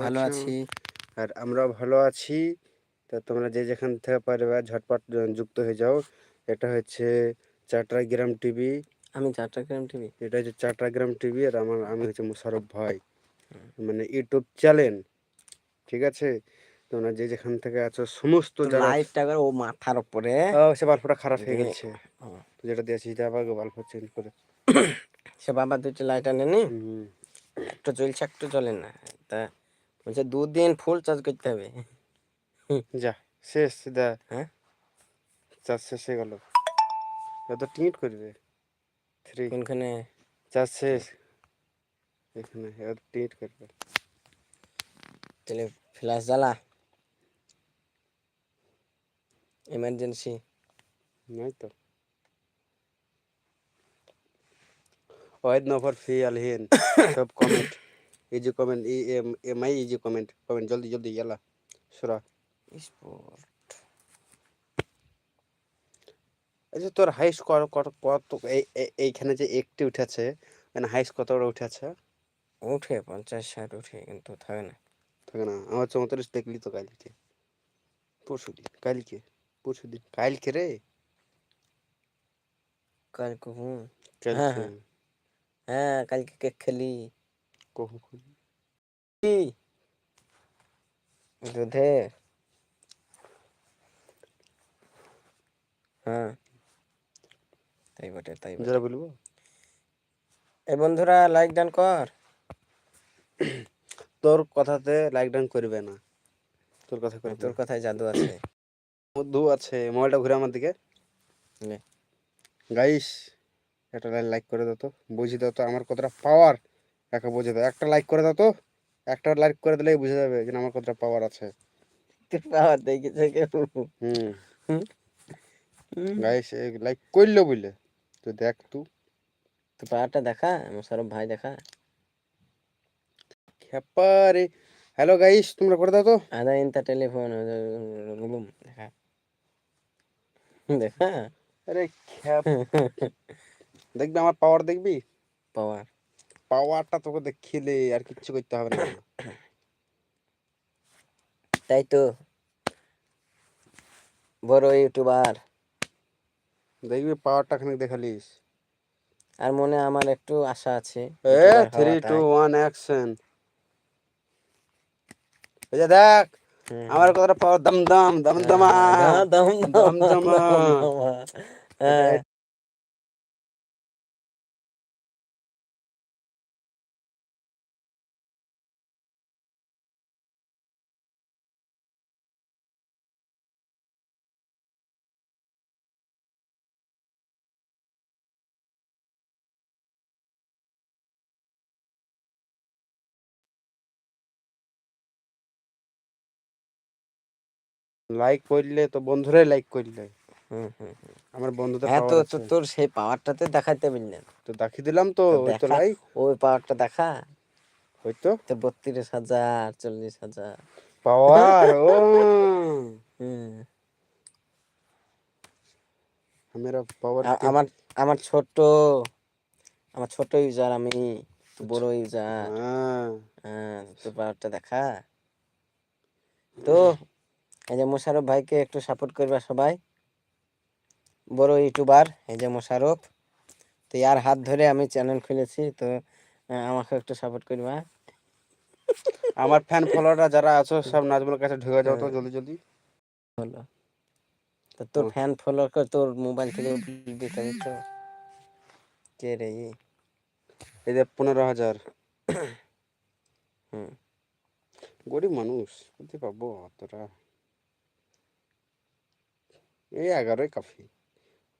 ভালো আছি? আর আমরাও ভালো আছি। তা তোমরা যে যেখান থেকে পারবে ঝটপট যুক্ত হয়ে যাও। এটা হচ্ছে চাট্রাগ্রাম টিভি। আমি চট্টগ্রাম টিভি। এটা হচ্ছে চাট্রাগ্রাম টিভি আর আমার আমি হচ্ছে মুশারফ ভাই। মানে ইউটিউব চ্যানেল। ঠিক আছে? তোমরা যে যেখান থেকে আছো সমস্ত করে ও মাথার উপরে। ও, সে বাল্বটা খারাপ হয়ে গেছে। যেটা দিয়েছি এটা আবার বাল্ব চেঞ্জ করে। সে বাবা দুটো লাইট আনেনি। একটু জ্বলছে একটু জ্বলে না। তা বলছে দুদিন ফুল চার্জ করতে হবে যা শেষ দা হ্যাঁ চার্জ শেষ হয়ে গেল এত টিট করবে থ্রি কোনখানে চার্জ শেষ এখানে এত টিট করবে তাহলে ফ্ল্যাশ জ্বালা এমার্জেন্সি নাই তো ওয়াইদ নফর ফি আলহিন সব কমেন্ট ইজি কমেন্ট ই এম এম আই ইজি কমেন্ট কমেন্ট জলদি জলদি ইয়ালা সুরা। স্পোর্ট আচ্ছা তোর হাইস্ট কত কত কত এই এই- এইখানে যে একটি উঠেছে মানে হাইস্ট কত উঠেছে? উঠে পঞ্চাশ ষাট উঠে কিন্তু থাকে না। থাকে না আমার চৌত্রিশ দেখলি তো কালকে। পরশু দিন কালকে পরশু দিন কালকে রে? কালকে হ্যাঁ। হ্যাঁ কালকে কেক খেলি। দুধের হ্যাঁ। তাই বটে তাই যারা বলব? এই বন্ধুরা লাইক ডান কর। তোর কথাতে লাইক ডাউন করবে না। তোর কথা করবে তোর কথায় জাদু আছে। মধু আছে মোবাইলটা ঘুরে আমার দিকে। গাইস একটা লাইক করে দাও তো। বুঝিয়ে দাও তো আমার কতটা পাওয়ার একা বুঝে দাও একটা লাইক করে দাও তো। একটা লাইক করে দিলেই বুঝে যাবে যে আমার কতটা পাওয়ার আছে। পাওয়ার দেখেছে কেউ হুম। গাইস লাইক করল বুঝলে তো দেখ তুই তোর পাওয়ারটা দেখা আমার সরব ভাই দেখা। খেপারে হ্যালো গাইস তোমরা করে দাও তো। আধা ইন্তা টেলিফোন দেখা। দেখা। আরে খেপ। দেখবি আমার পাওয়ার দেখবি? পাওয়ার পাওয়ারটা তোকে দেখিলে আর কিচ্ছু করতে হবে না তাই তো। বড় ইউটিউবার। দেখবি পাওয়ারটা খানিক দেখালিস। আর মনে আমার একটু আশা আছে A three two. One action এই দেখ আমার কতটা পাওয়ার দম দম দম দমা হ্যাঁ, দম দম দমদমা। লাইক করলে তো বন্ধুরাই লাইক করলে। আমার বন্ধুদের হ্যাঁ তো তোর সেই পাওয়ারটাতে দেখাতে পারলেন তো দেখিয়ে দিলাম তো ওই তো। লাইক ওই পাওয়ারটা দেখা। ওই তো। বত্রিশ হাজার চল্লিশ হাজার। পাওয়ার ও। হুম। মেরা পাওয়ার আমার আমার ছোট আমার ছোট ইউজার আমি বড় ইউজার হ্যাঁ। হ্যাঁ তো পাওয়ারটা দেখা। তো এই যে মোশারফ ভাইকে একটু সাপোর্ট করবা সবাই। বড় ইউটিউবার এই যে মোশারফ তো ইয়ার হাত ধরে আমি চ্যানেল খুলেছি তো আমাকে একটু সাপোর্ট করবা। আমার ফ্যান ফলোয়াররা যারা আছো সব নাজমুলের কাছে ঢুকে যাও তো হ্যাঁ। জলদি জলদি। হলো তো তোর ফ্যান ফলোয়ার করে তোর মোবাইল থেকে দিতে হবে তো? কে রে? এই যে পনেরো হাজার। হুম গরিব মানুষ বুঝতে পারব তোরা এই এগারোই কাফি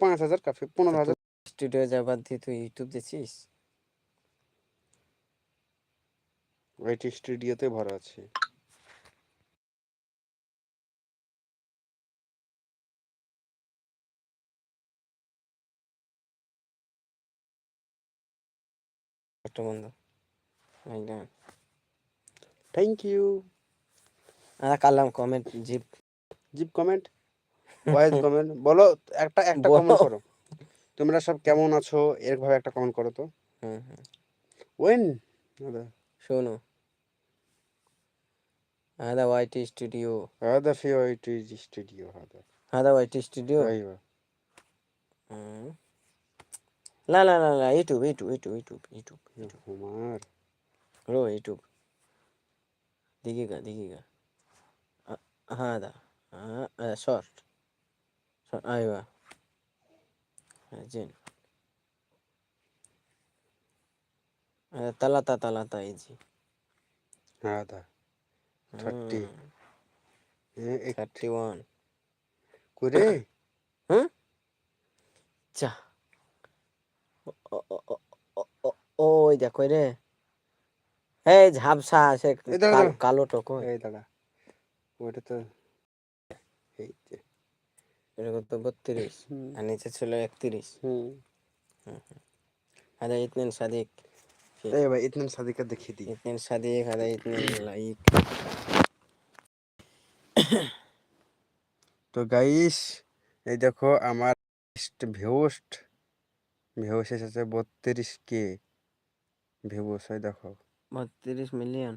পাঁচ হাজার কাফি পনেরো হাজার স্টুডিও যাবার দিয়ে তুই ইউটিউব দিছিস ওইটি স্টুডিওতে ভরা আছে। বন্ধু। থ্যাংক ইউ আর কালাম comment zip zip comment voice comment বলো একটা একটা কমেন্ট করো। তোমরা সব কেমন আছো? একটা কমেন্ট করো তো। শোনো। হাদা ওয়াইটি স্টুডিও হাদা ফি ওয়াইটি স্টুডিও হাদা হাদা ওয়াইটি স্টুডিও আইবা না না না না YouTube YouTube YouTube YouTube YouTube তোমার রো ইউটিউব দিকেগা দিকেগা হ্যাঁ দা হ্যাঁ শর্ট دقيقة دقيقة أ- هذا آه، آه، شورت شورت أيوة زين آه، ثلاثة ثلاثة يجي هذا 30 إيه، إيه، 31 করে যা ও- ও- ও- ও- ও- ও- ওই দেখো রে এই ঝাপসা সে এই দাঁড়া, কাল- দাঁড়া। কালো টোকো এই দাঁড়া ওটা তো এই যে এরকম তো বত্রিশ হুম আর নিচে ছিল একত্রিশ হুম هذا اثنين صديق এই ভাই ইতনান সাদিকা দেখিয়ে দিই اثنين صديق هذا اثنين لايك তো গাইস এই দেখো আমার ভিউস্ট ভিউস এসেছে বত্রিশ কে ভিউস এই দেখো বত্রিশ মিলিয়ন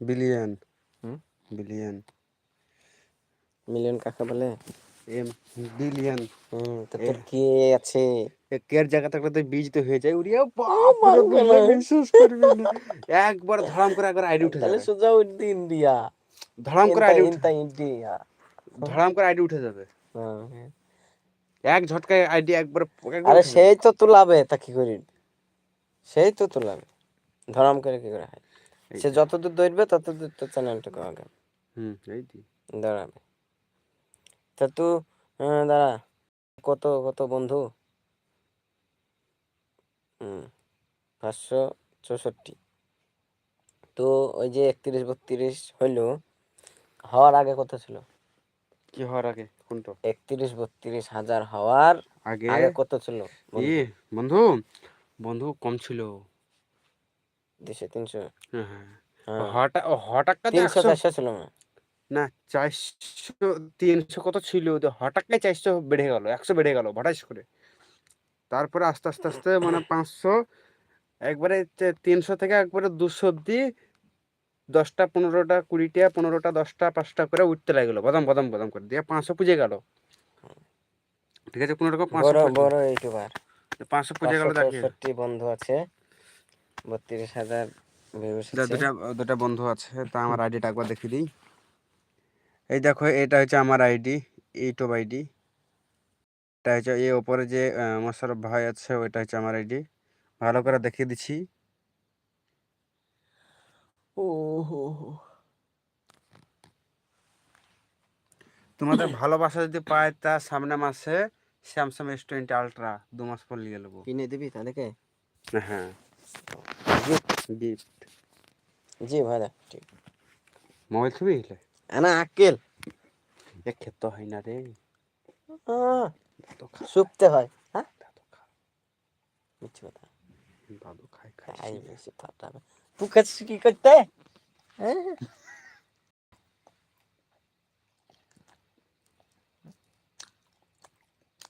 বিলিয়ন হুম? বিলিয়ন মিলিয়ন কাকে বলে এম বিলিয়ন। তোর কি আছে? কেয়ার জায়গা থাকলে তো বীজ তো হয়ে যায় উড়িয়া। বিশ্বাস করবে না। একবার ধরাম করে একবার আইডি উঠে তাহলে সোজা ইন্ডিয়া। ধরাম করে আইডি উঠে ইন্ডিয়া। ধরাম করে আইডি উঠে যাবে। হ্যাঁ। এক ঝটকায় আইডি একবার আরে সেই তো তুলাবে তা কি করি? সেই তো তুলাবে। ধরাম করে কি করে হয়? সে। যতদূর দৌড়বে ততদূর তো চ্যানেলটা আগে হুম এই দি দাঁড়াবে। তা তু দাঁড়া। কত কত বন্ধু? হুম পাঁচশো চৌষট্টি। তো ওই যে একত্রিশ বত্রিশ হইল হওয়ার আগে কত ছিল? কি হওয়ার আগে? কোনটা? একত্রিশ বত্রিশ হাজার হওয়ার আগে? আগে কত ছিল ই বন্ধু বন্ধু কম ছিল। দুশো তিনশো। হ্যাঁ হ্যাঁ। হ্যাঁ। হঠাৎ হঠাৎ তিনশো চারশো ছিল না না চারশো তিনশো কত ছিল? তো হঠাৎ করে চারশো বেড়ে গেল একশো বেড়ে গেল হঠাৎ করে। তারপরে আস্তে আস্তে আস্তে মানে পাঁচশো একবারে তে- তিনশো থেকে একবারে দুশো অব্দি দশটা পনেরোটা কুড়িটা পনেরোটা দশটা পাঁচটা করে উঠতে লাগল বদাম বদাম বদাম করে দিয়ে পাঁচশো পুজে গেল। ঠিক আছে কোনো রকম পাঁচশো বড় পুজে- ইউটিউবার। পাঁচশো পুজে গেল বন্ধু আছে বত্রিশ হাজার দুটা দুটা বন্ধু আছে তা আমার আইডিটা একবার দেখিয়ে দিই। এই দেখো এটা হচ্ছে আমার আইডি ইউটিউব আইডি এটা হচ্ছে এই ওপরে যে মোশারফ ভাই আছে ওইটা হচ্ছে আমার আইডি ভালো করে দেখিয়ে দিচ্ছি। ও হো হো তোমাদের ভালোবাসা যদি পায় তা সামনে মাসে স্যামসাং এস টোয়েন্টি আলট্রা দু মাস পর নিয়ে নেব। কিনে দিবি তাদেরকে হ্যাঁ। গিফট জি ভাইদা ঠিক। মোবাইল ছবি? হলে আনা আক্কেল এ খেতে হয় না রে আহ, দাদু খা শুকতে হয় হ্যাঁ দাদু খা মিথ্যে কথা দাদু খাই খাই খাই বেশি ফাটাবে তুই খাচ্ছিস কি করতে হ্যাঁ?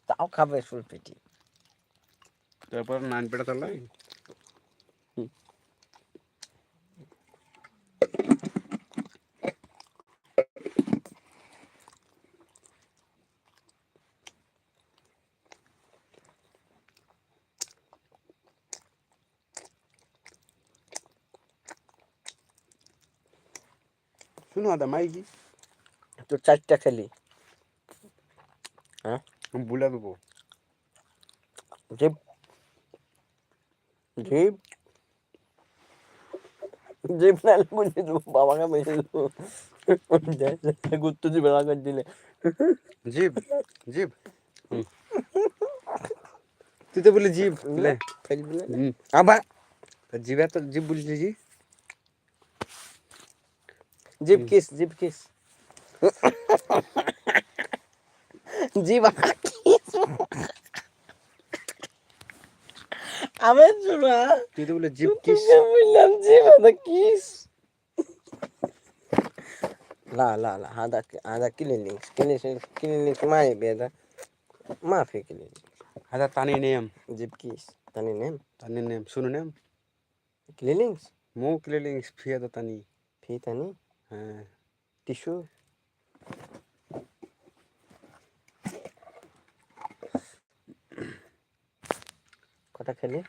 তাও খাবে ফুল পেটি তারপর নাইন পেটা তাহলে শুনো আদা মাইকি তোর চারটা খেলি আমি বলে দেবো জিপ জিপ জিপ নাহলে বুঝে দেবো বাবাকে বেঁচে দেবো গুত্ত জিপ করে দিলে জিপ জিপ হুম। তুই তো বলি জিপ লে ফেল দিলে হুম। আবার জিবে তো জিপ বলছি जिप किस जिप किस जीव আমি জোড়া তুই তো বলে জিপ কিস বললাম জিপ আদা কিস লা লা লা আদা আদা কিলে লিংক কিলে কিলে লিংক মাই বেদা মাফি কিলে আদা তানি নেম জিপ কিস তানি নেম তানি নেম শুনো নেম কিলে লিংক মো কিলে লিংক ফিয়া তো তানি ফি তানি হ্যাঁ টিস্যু? কটা খেলি?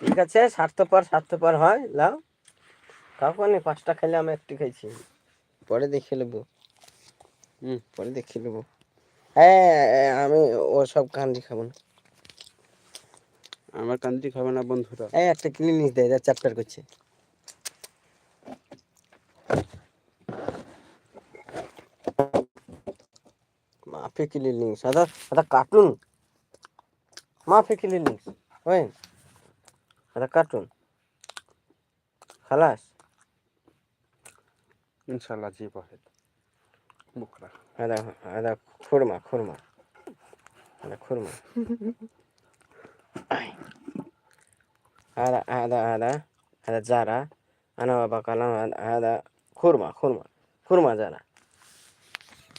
ঠিক আছে স্বার্থপর স্বার্থপর হয় লাও। কাউকে পাঁচটা খেলে আমি একটু খাইছি। পরে দেখে নেব। হুম। পরে দেখে নেব। হ্যাঁ আমি ও সব কান্দি খাব না। আমার কান্দি খাবে না বন্ধুরা। এই একটা ক্লিনিক দেয় যা চ্যাপ্টার করছে। माफी के लिए लिंक्स अदा अदा कार्टून माफी के लिए लिंक्स ओए अदा कार्टून खलास इंशाल्लाह जी बहुत बुकरा अदा अदा खुरमा खुरमा अदा खुरमा هذا هذا هذا هذا زارة أنا وبقلم هذا खुरमा खुरमा खुरमा जाना।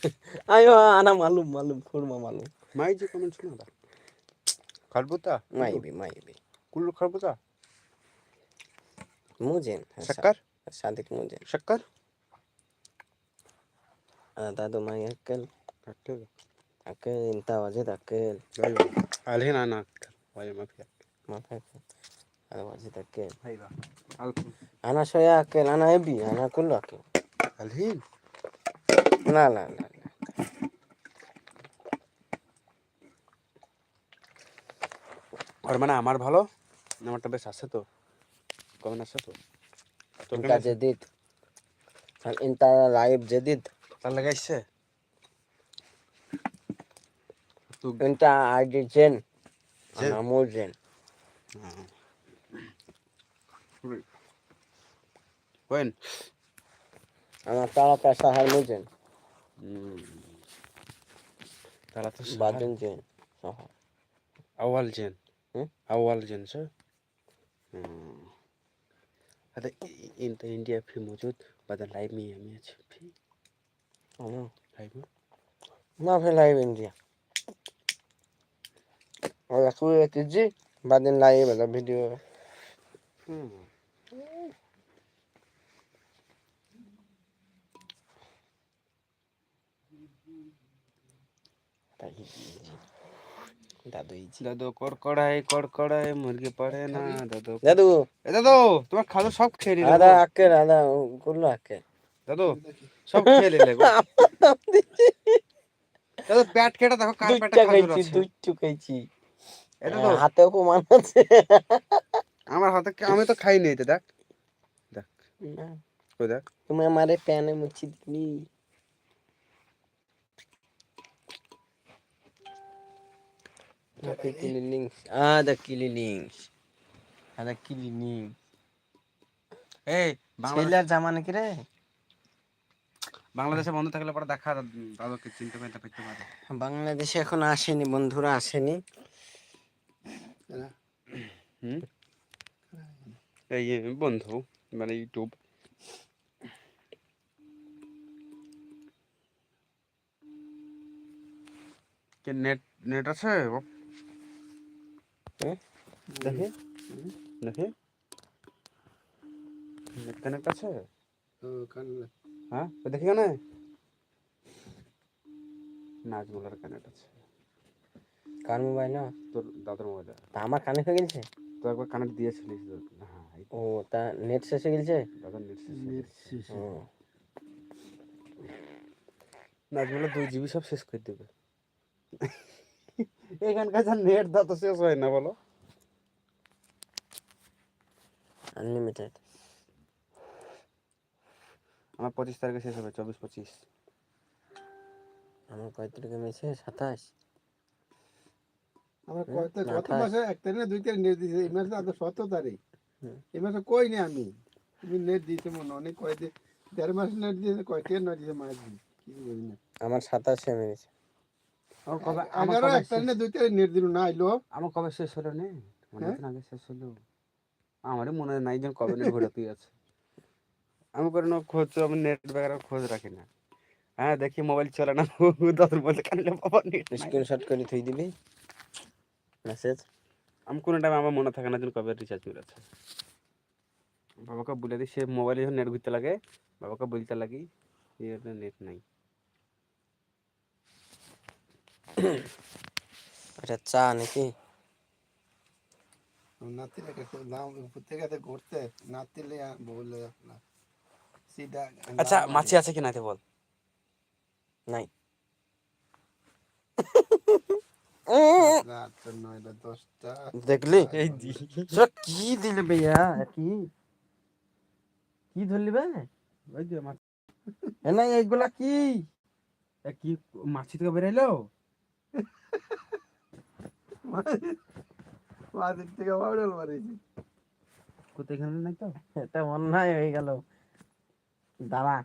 आयो आना मालूम मालूम खुरमा मालूम। माय जी कमेंट सुना था खरबूजा? माय भी माय भी। कुल खरबूजा? मुझे हाँ, शक्कर? सादिक मुझे शक्कर? दादू माई अक्कल अक्कल अक्कल انت وجد अक्कल ايوه علينا ना वजह ولا ما في ما في هذا وجد اكل ايوه الحين أنا شوية أكل أنا أبي أنا كله أكل الحين لا لا لا لا ওর মানে আমার ভালো আমারটা বেশ আছে তো কমেন্ট আছে তো তোর انت কেমন আছে? جديد هل انت لاعب جديد তার লাগাইছে তো انت عادي جن جن. انا مو جن وين انا ثلاثة شهر مو جن ثلاثة شهر بعدين جن شهر أول جن هم؟ أول جن شو مم. هذا إ- انت انديا في موجود بدل لايف مية مية في أنا لايف ما في لاعب انديا ولا اخويا تجي بعدين لاعب هذا فيديو দাদু ইজি দাদু কড়কড়াই কড়কড়াই মুরগি পড়ে না দাদু দাদু। এ দাদু তোমার খালো সব খেয়ে নিলে আদা গো। আকেল করল আকেল দাদু সব খেয়ে নিলে দাদু প্যাট কেটে দেখো কার পেটে দুইটা আছে হাতে আছে। আমার হাতে আমি তো খাইনি এটা দেখ। দেখ। না। কই দেখ। তুমি আমারে প্যানে মুছি দিলি। Happy killing links. Ah, the killing links. Ah, the killing links. এই বাংলাদেশ ছেলের জামা নাকি রে বাংলাদেশে বন্ধ থাকলে পরে দেখা দাদুকে চিনতে পারতে পারতে পারে। বাংলাদেশে এখন আসেনি বন্ধুরা আসেনি। হুম? এই বন্ধু মানে ইউটিউব। কে নেট নেট আছে? ও, দেখি দেখি নেট কানেক্ট আছে হ্যাঁ দেখি কেন কানেক্ট আছে কার মোবাইল না তোর দাদুর মোবাইলে তা আমার কানে হয়ে গেছে তো একবার কানেক্ট দিয়েছিলিস তো। হ্যাঁ ও তা নেট শেষ হয়ে গেছে দাদার নেট শেষ। ও নাচগুলো দুই জিবি সব শেষ করে দেবে এখানকার যা নেট দা তো শেষ হয় না বলো। আনলিমিটেড আমার পঁচিশ তারিখে শেষ হবে চব্বিশ পঁচিশ। আমার কয় তারিখে মেসে সাতাশ। আমার না, কত থাক। মাসে এক তারিখ দুই তারিখ নেট দিয়েছে। এই মাসে আদৌ সতেরো তারিখ। হুম। এই মাসে কই নি আমি? তুমি নেট দিয়েছে মনে অনেক কয় দিয়ে দেড় মাস নেট দিয়েছে কয়টি নেট দিয়েছে মাস না। আমার সাতাশে মেরেছে এগারো কবে এক তারিখ শেষ- না দুই তারিখ নেট দিল না আইলো। আমার কবে শেষ হলো নে? হ্যাঁ? অনেকদিন আগে শেষ হলো। আমারই মনে হয় নাই যেন কবে নেট ঘোরাতেই আছে আমি কোনো খোঁজ আমি নেট বেগার খোঁজ রাখি না। হ্যাঁ দেখি মোবাইল চলে না দাদুর বলতে কানলে বাবা নেট নাই। স্ক্রিনশট করে থুই দিবি। মেসেজ আমি কোনো টাইম আমার মনে থাকে না যেন কবে রিচার্জ মেরেছে বাবাকে বলে দিই সে মোবাইলে যখন নেট ঘুরতে লাগে। বাবাকে বলতে লাগি নেট নাই। এটা চা নাকি? নাতিলে কিছু দাম গেছে ঘুরতে নাতিলে আপনার সিধা আচ্ছা মাছি আছে কি নাতে বল। নাই। দশটা। দেখলি? এই কি দিলে ভাইয়া? কি? কি ধরলি বে ওই যে মাছ। না এইগুলা কি? কি মাছি থেকে বেরাইলো মাঝের থেকে বাউডল মারিছি কোথায় নাই তো? এটা অন্যায় হয়ে গেল। দাঁড়া।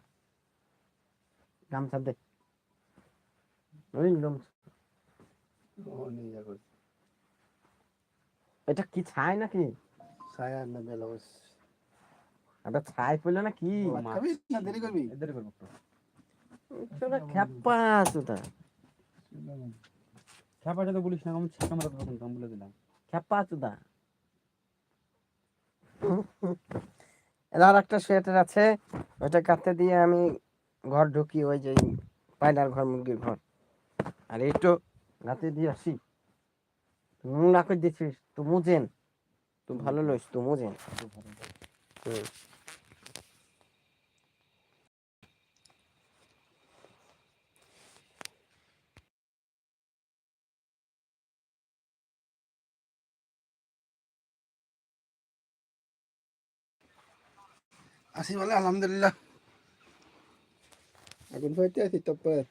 গামছা দে। এটা কি ছাই নাকি? ছায়া না বেলাউস এটা ছাই পড়ল না কি? ভাত খাবি না? দেরি করবি? এদের করব খেপা সুতা খেপা তো বলিস না আমি ছাকা মারা তখন আমি বলে দিলাম। সুতা এর আর একটা সোয়েটার আছে ওইটা কাটতে দিয়ে আমি ঘর ঢুকি ওই যে পায়নার ঘর মুরগির ঘর। আর একটু রাতে দিয়ে আসি। তুই না করে দিছিস তো মুজেন। তুই ভালো লইস তো মুজেন। হুম। আসি বলে আলহামদুলিল্লাহ এখন হইতে আছি তপ্পাত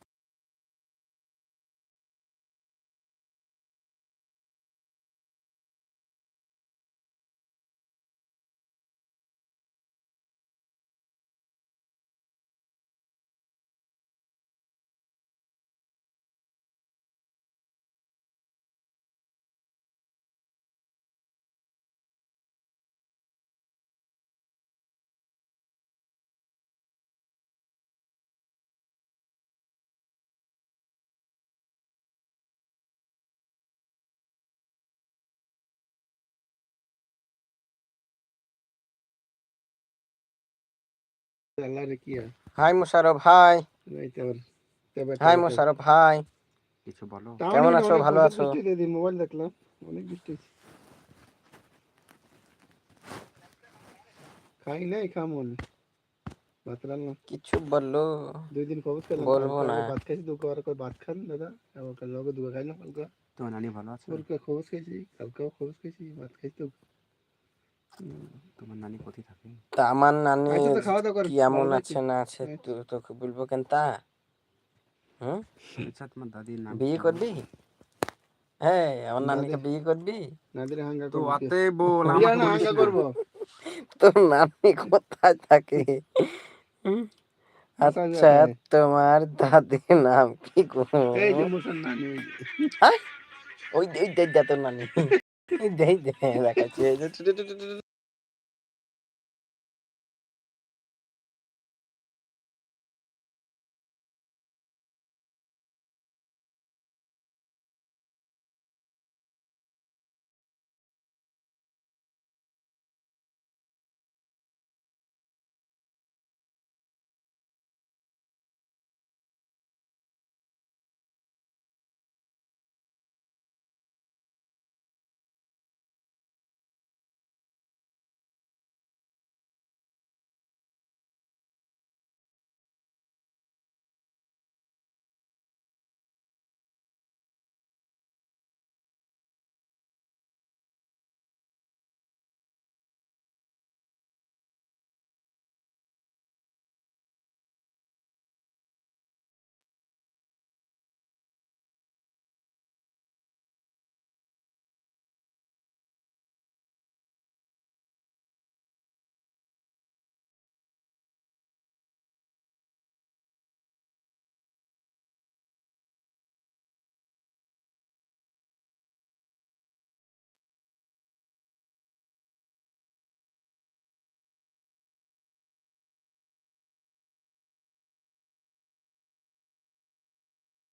দোপার বাইরে কোনো ইয়ে নেই আল্লাহ রে কি আর হাই মোশারফ হাই এই তো আবার তবে হাই মোশারফ হাই কিছু বলো তাও কেমন না, আছো? অনেক ভালো প্রচুর আছো? বৃষ্টি দিদি মোবাইল দেখলাম অনেক বৃষ্টি হচ্ছে। খাই নাই খামন ভাত রান্না কিছু বলল দুই দিন খবর খেলাম বলব কালকে না। আবার ভাত খাইছি দুপুর করে ভাত খান দাদা আবার কাল লগে দুপুর খাইলাম কালকে তোমার নানি ভালো আছে ওরকে খবর খাইছি কালকেও খবর খাইছি ভাত খাইছি তো তোমার নানি কোথায় থাকে? তা আমার নানি আচ্ছা আছে না আছে তুই তোকে বলব কেন তা? হুম? আচ্ছা তোমার দাদির নাম বিয়ে কি? করবি? হ্যাঁ আমার না নানিকে বিয়ে করবি? নাদির হাঙ্গা তো করব আতে বল বিয়া আমাকে না বলিস হাঙ্গা না। তোর নানি কোথায় থাকে? আচ্ছা তোমার দাদির নাম কি গো? এই যে মুসলমানি ওই যে। ওই ওই দেখ তোর নানি। দেখাচ্ছে এই যে two two two two two.